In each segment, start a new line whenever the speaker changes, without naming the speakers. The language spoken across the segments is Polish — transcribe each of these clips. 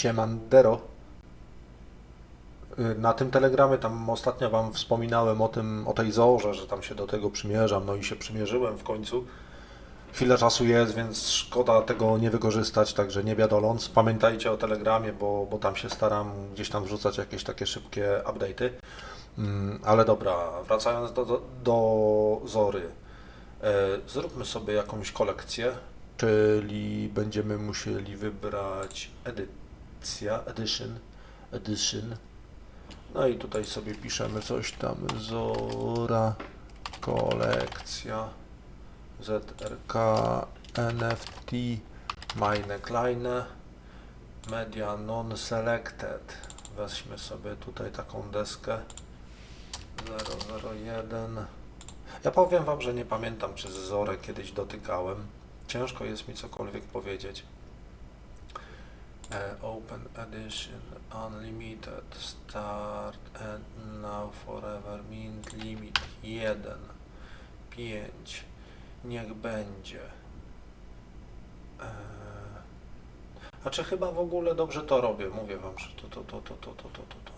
Siemandero. Y, Na tym telegramie tam ostatnio Wam wspominałem o tym, o tej zorze, że tam się do tego przymierzam, no i się przymierzyłem w końcu. Chwilę czasu jest, więc szkoda tego nie wykorzystać, także nie biadoląc. Pamiętajcie o telegramie, bo, bo tam się staram gdzieś tam wrzucać jakieś takie szybkie update'y. Mm, Ale dobra, wracając do, do, do Zory. E, Zróbmy sobie jakąś kolekcję, czyli będziemy musieli wybrać edycja, edition, edition. No i tutaj sobie piszemy coś tam, Zora, kolekcja, ZRK, NFT, meine kleine, media non-selected. Weźmy sobie tutaj taką deskę 001. Ja powiem Wam, że nie pamiętam, czy Zorę kiedyś dotykałem. Ciężko jest mi cokolwiek powiedzieć uh, open edition unlimited start and now forever mint limit 1 5 niech będzie a czy chyba w ogóle dobrze to robię? Mówię wam, że to, to, to, to, to, to, to, to.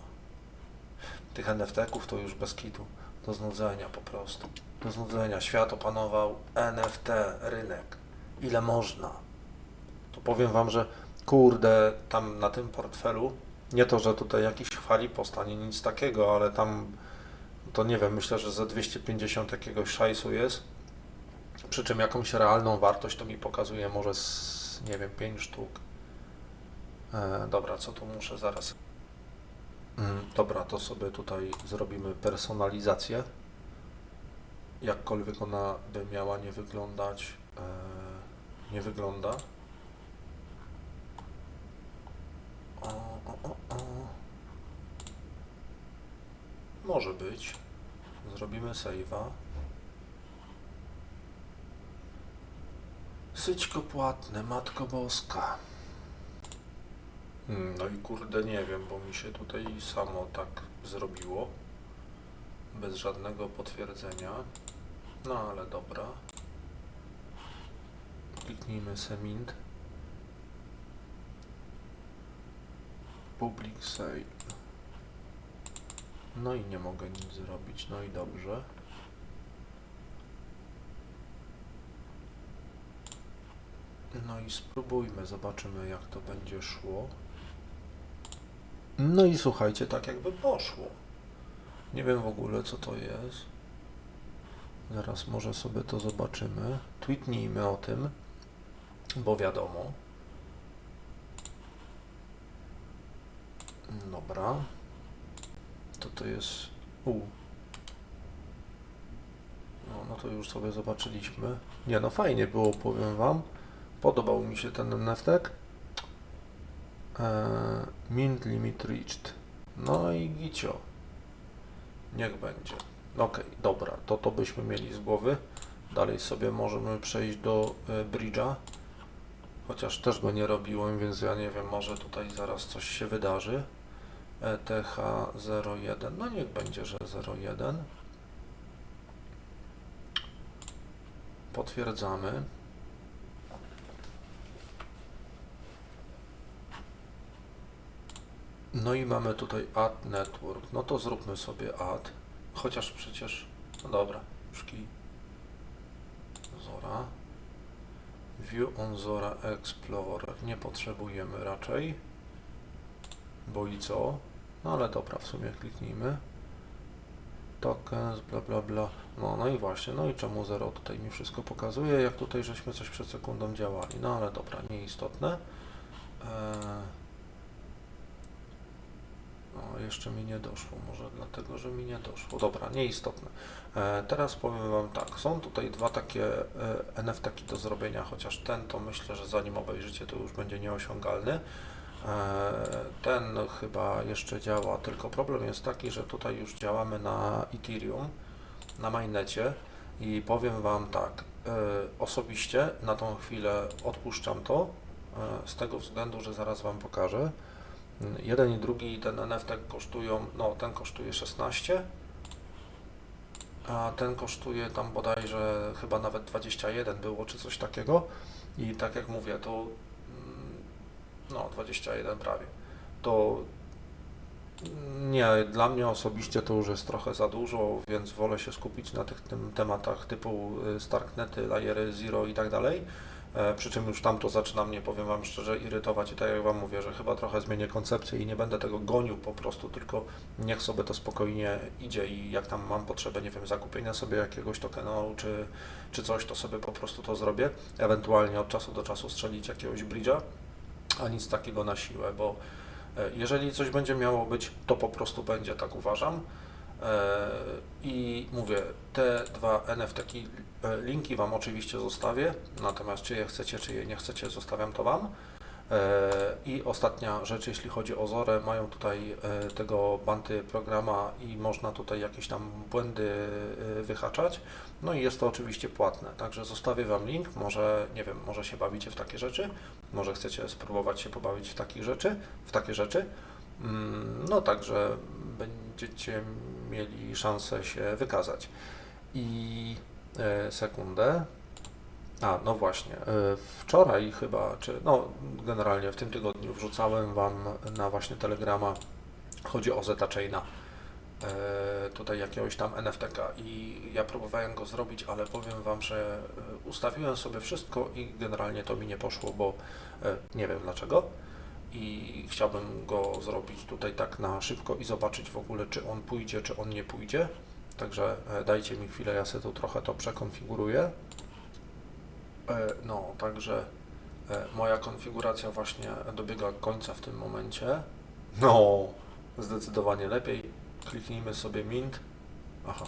Tych NFT-ków to już bez kitu. Do znudzenia po prostu. Do znudzenia. Świat opanował NFT, rynek. Ile można. To powiem wam, że kurde, tam na tym portfelu, nie to, że tutaj jakiś chwali postanie, nic takiego, ale tam, to nie wiem, myślę, że za 250 jakiegoś szajsu jest. Przy czym jakąś realną wartość to mi pokazuje może z, nie wiem, 5 sztuk. E, dobra, co tu muszę zaraz Mm, Dobra, to sobie tutaj zrobimy personalizację. Jakkolwiek ona by miała nie wyglądać, e, nie wygląda. O, o, o. Może być. Zrobimy save'a. Syćko płatne, Matko Boska. Mm, No i kurde nie wiem, bo mi się tutaj samo tak zrobiło. Bez żadnego potwierdzenia. No ale dobra. Kliknijmy Semint. Public sale. No i nie mogę nic zrobić. No i dobrze. No i spróbujmy, zobaczymy jak to będzie szło. No i słuchajcie, tak jakby poszło. Nie wiem w ogóle co to jest. Zaraz może sobie to zobaczymy. Tweetnijmy o tym, bo wiadomo. Dobra. To to jest... U. No, no to już sobie zobaczyliśmy. Nie no, fajnie było, powiem Wam. Podobał mi się ten NFT. Eee, mint limit reached. No i gicio. Niech będzie. Ok, dobra, to to byśmy mieli z głowy. Dalej sobie możemy przejść do e, bridge'a. Chociaż też go nie robiłem, więc ja nie wiem, może tutaj zaraz coś się wydarzy. E ETH01, no niech będzie, że 01. Potwierdzamy. No i mamy tutaj add network. No to zróbmy sobie add. Chociaż przecież, no dobra, kij. Zora. View on Zora Explorer. Nie potrzebujemy raczej. Bo i co? No ale dobra, w sumie kliknijmy. Tokens, bla bla bla. No, no i właśnie, no i czemu 0 tutaj mi wszystko pokazuje, jak tutaj żeśmy coś przed sekundą działali. No ale dobra, nieistotne. Eee... O, jeszcze mi nie doszło, może dlatego, że mi nie doszło. Dobra, nieistotne. E, teraz powiem Wam tak, są tutaj dwa takie e, NFT-ki do zrobienia, chociaż ten to myślę, że zanim obejrzycie, to już będzie nieosiągalny. E, ten chyba jeszcze działa, tylko problem jest taki, że tutaj już działamy na Ethereum, na mainnecie i powiem Wam tak, e, osobiście na tą chwilę odpuszczam to, e, z tego względu, że zaraz Wam pokażę. Jeden i drugi ten NFT kosztują, no ten kosztuje 16, a ten kosztuje tam bodajże chyba nawet 21 było, czy coś takiego. I tak jak mówię, to no no 21 prawie. To nie, dla mnie osobiście to już jest trochę za dużo, więc wolę się skupić na tych tym tematach typu y, Starknety, layery Zero i tak dalej. E, Przy czym już tam to zaczyna mnie, powiem Wam szczerze, irytować i tak jak Wam mówię, że chyba trochę zmienię koncepcję i nie będę tego gonił po prostu, tylko niech sobie to spokojnie idzie i jak tam mam potrzebę, nie wiem, zakupienia sobie jakiegoś tokenu czy, czy coś, to sobie po prostu to zrobię. Ewentualnie od czasu do czasu strzelić jakiegoś bridge'a, a nic takiego na siłę, bo e, jeżeli coś będzie miało być, to po prostu będzie, tak uważam. E, I mówię, te dwa NFT-ki, e, linki Wam oczywiście zostawię, natomiast czy je chcecie, czy je nie chcecie, zostawiam to Wam. E, I ostatnia rzecz, jeśli chodzi o Zorę, mają tutaj e, tego banty programa i można tutaj jakieś tam błędy e, wyhaczać. No i jest to oczywiście płatne, także zostawię Wam link, może, nie wiem, może się bawicie w takie rzeczy, może chcecie spróbować się pobawić w takich rzeczy, w takie rzeczy. Mm, No także będziecie mieli szansę się wykazać. I sekundę. A, no właśnie. e, Wczoraj chyba, czy no generalnie w tym tygodniu wrzucałem Wam na właśnie Telegrama, chodzi o Zeta Chaina, e, tutaj jakiegoś tam NFT-ka i ja próbowałem go zrobić, ale powiem Wam, że e, ustawiłem sobie wszystko i generalnie to mi nie poszło, bo nie wiem dlaczego i chciałbym go zrobić tutaj tak na szybko i zobaczyć w ogóle, czy on pójdzie, czy on nie pójdzie. Także dajcie mi chwilę, ja sobie tu trochę to przekonfiguruję. E, No, także e, moja konfiguracja właśnie dobiega końca w tym momencie. No, zdecydowanie lepiej. Kliknijmy sobie Mint. Aha.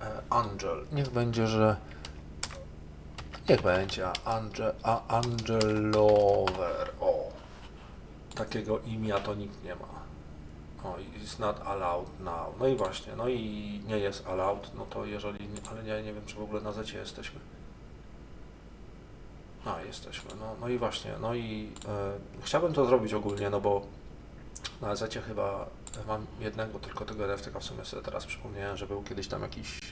E, Angel. Niech będzie, że Niech będzie Ange, a Angelover. O, takiego imienia to nikt nie ma. O, it's not allowed now. No i właśnie, no i nie jest allowed, no to jeżeli, ale ja nie wiem, czy w ogóle na zecie jesteśmy. A, jesteśmy, no, no i właśnie, no i e, chciałbym to zrobić ogólnie, no bo na zecie chyba mam jednego tylko tego NFT, w sumie sobie teraz przypomniałem, że był kiedyś tam jakiś e,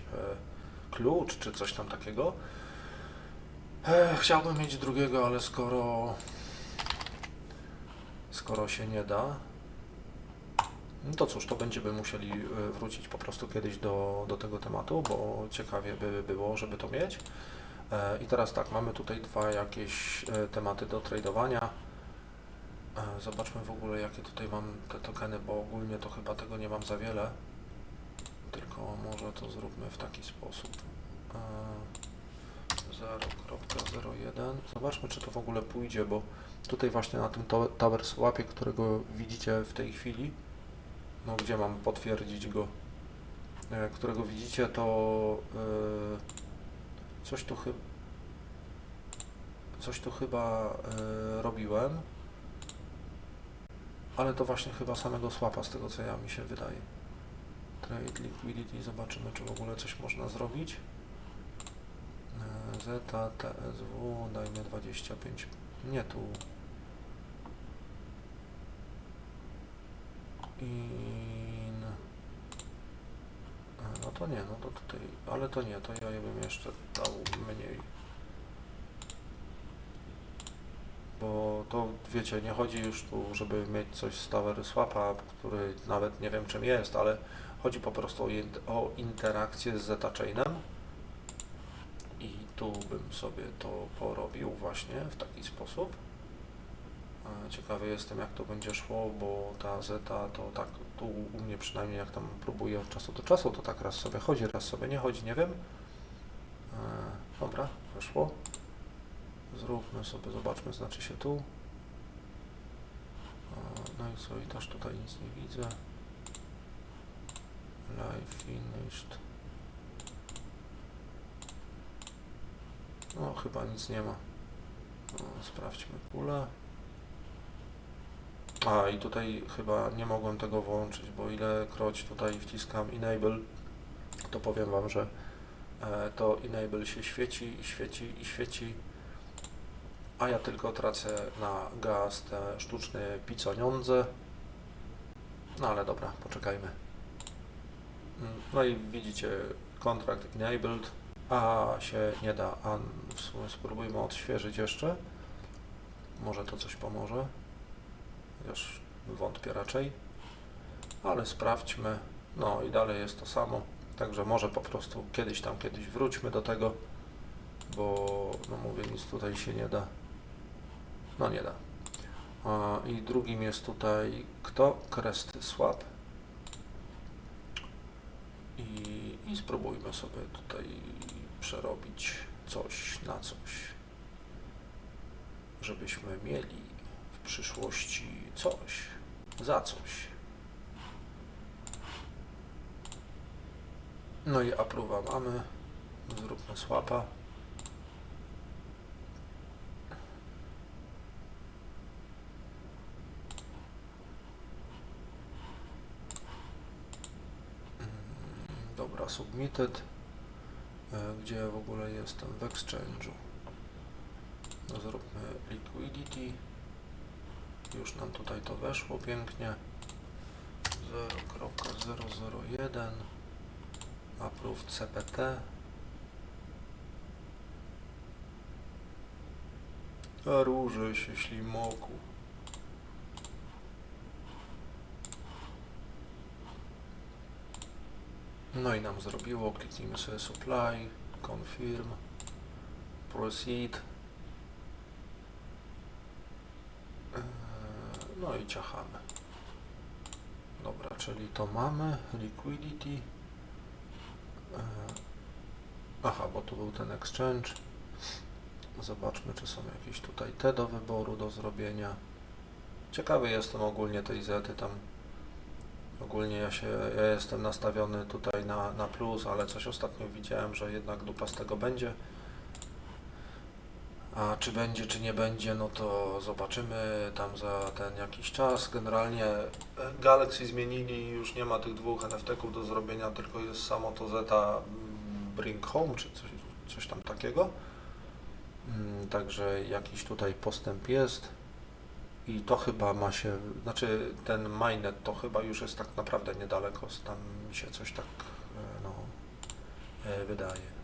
klucz, czy coś tam takiego. E, chciałbym mieć drugiego, ale skoro skoro się nie da, no to cóż, to będziemy musieli e, wrócić po prostu kiedyś do, do tego tematu, bo ciekawie by było, żeby to mieć. E, I teraz tak, mamy tutaj dwa jakieś e, tematy do tradowania. E, Zobaczmy w ogóle jakie tutaj mam te tokeny, bo ogólnie to chyba tego nie mam za wiele. Tylko może to zróbmy w taki sposób. E, 0.01. Zobaczmy, czy to w ogóle pójdzie, bo tutaj właśnie na tym to- Tower Swapie, którego widzicie w tej chwili, no gdzie mam potwierdzić go, którego widzicie, to e, coś tu chyba coś tu chyba robiłem, ale to właśnie chyba samego swapa z tego co ja mi się wydaje. Trade liquidity, zobaczymy czy w ogóle coś można zrobić. E, Zeta, TSW, dajmy 25, nie tu. In. To nie, no to tutaj, ale to nie, to ja bym jeszcze dał mniej. Bo to wiecie, nie chodzi już tu, żeby mieć coś z Tower Swapa, który nawet nie wiem czym jest, ale chodzi po prostu o, in- o interakcję z Zeta Chainem. I tu bym sobie to porobił właśnie w taki sposób. Ciekawy jestem jak to będzie szło, bo ta zeta to tak tu u mnie przynajmniej jak tam próbuję od czasu do czasu, to tak raz sobie chodzi, raz sobie nie chodzi, nie wiem. E, Dobra, weszło. Zróbmy sobie, zobaczmy, znaczy się tu. E, No i co, i też tutaj nic nie widzę. Live finished. No, chyba nic nie ma. No, sprawdźmy pulę. A, i tutaj chyba nie mogłem tego włączyć, bo ilekroć tutaj wciskam Enable, to powiem Wam, że e, to Enable się świeci i świeci i świeci, a ja tylko tracę na gaz te sztuczne piconiądze. No ale dobra, poczekajmy. Mm, No i widzicie, kontrakt enabled, a się nie da, a w sumie spróbujmy odświeżyć jeszcze. Może to coś pomoże. Chociaż wątpię raczej. Ale sprawdźmy. No i dalej jest to samo. Także może po prostu kiedyś tam, kiedyś wróćmy do tego, bo no mówię, nic tutaj się nie da. No nie da. I drugim jest tutaj kto? Kresty Swap. I, I spróbujmy sobie tutaj przerobić coś na coś, żebyśmy mieli przyszłości coś, za coś. No i approve'a mamy. Zróbmy swapa. Mm, Dobra, submitted. E, Gdzie w ogóle jestem? W exchange'u. No zróbmy liquidity. Już nam tutaj to weszło pięknie. 0.001 Approve CPT. A róże się ślimoku. No i nam zrobiło. Kliknijmy sobie supply, confirm, proceed. Eee, No i ciachamy. Dobra, czyli to mamy. Liquidity. Eee, Aha, bo tu był ten exchange. Zobaczmy, czy są jakieś tutaj te do wyboru, do zrobienia. Ciekawy jestem ogólnie tej zety tam. Ogólnie ja się, ja jestem nastawiony tutaj na, na plus, ale coś ostatnio widziałem, że jednak dupa z tego będzie. A czy będzie, czy nie będzie, no to zobaczymy tam za ten jakiś czas. Generalnie e, Galaxy zmienili, już nie ma tych dwóch NFT-ków do zrobienia, tylko jest samo to Zeta mm, Bring Home, czy coś, coś tam takiego. Mm, Także jakiś tutaj postęp jest. I to chyba ma się, znaczy ten mainnet to chyba już jest tak naprawdę niedaleko, tam mi się coś tak e, no, e, wydaje.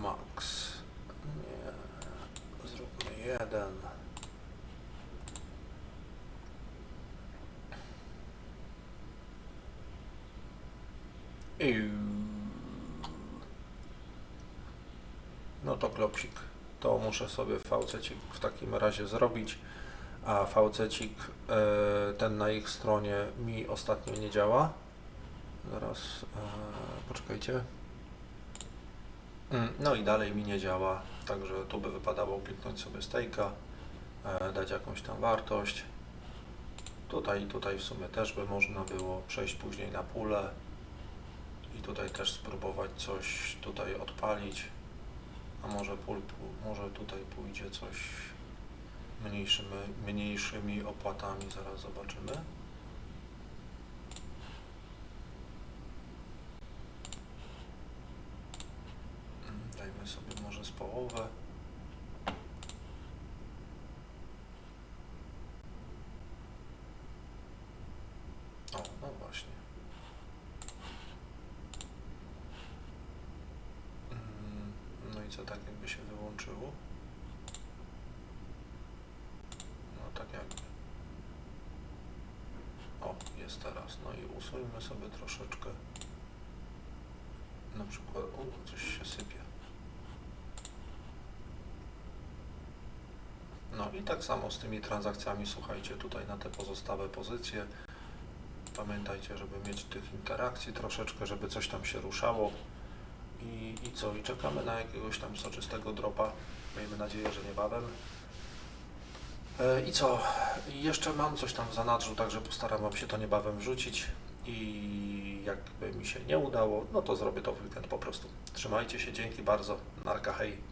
Max. Jeden. No to klopsik. To muszę sobie VC w takim razie zrobić. A VC e, ten na ich stronie mi ostatnio nie działa. Zaraz e, poczekajcie. Mm, No i dalej mi nie działa, także tu by wypadało kliknąć sobie stejka, e, dać jakąś tam wartość. Tutaj, tutaj w sumie też by można było przejść później na pulę i tutaj też spróbować coś tutaj odpalić. A może pól- może tutaj pójdzie coś mniejszymi, mniejszymi opłatami, zaraz zobaczymy. Mm, Dajmy sobie O, no właśnie. Mm, No i co tak jakby się wyłączyło? No tak jakby. O, jest teraz. No i usuńmy sobie troszeczkę. Na przykład, o, coś się sypie. No i tak samo z tymi transakcjami, słuchajcie, tutaj na te pozostałe pozycje. Pamiętajcie, żeby mieć tych interakcji troszeczkę, żeby coś tam się ruszało. I, I co? I czekamy na jakiegoś tam soczystego dropa. Miejmy nadzieję, że niebawem. E, I co? Jeszcze mam coś tam w zanadrzu, także postaram się to niebawem wrzucić. I jakby mi się nie udało, no to zrobię to w weekend po prostu. Trzymajcie się, dzięki bardzo. Narka, hej.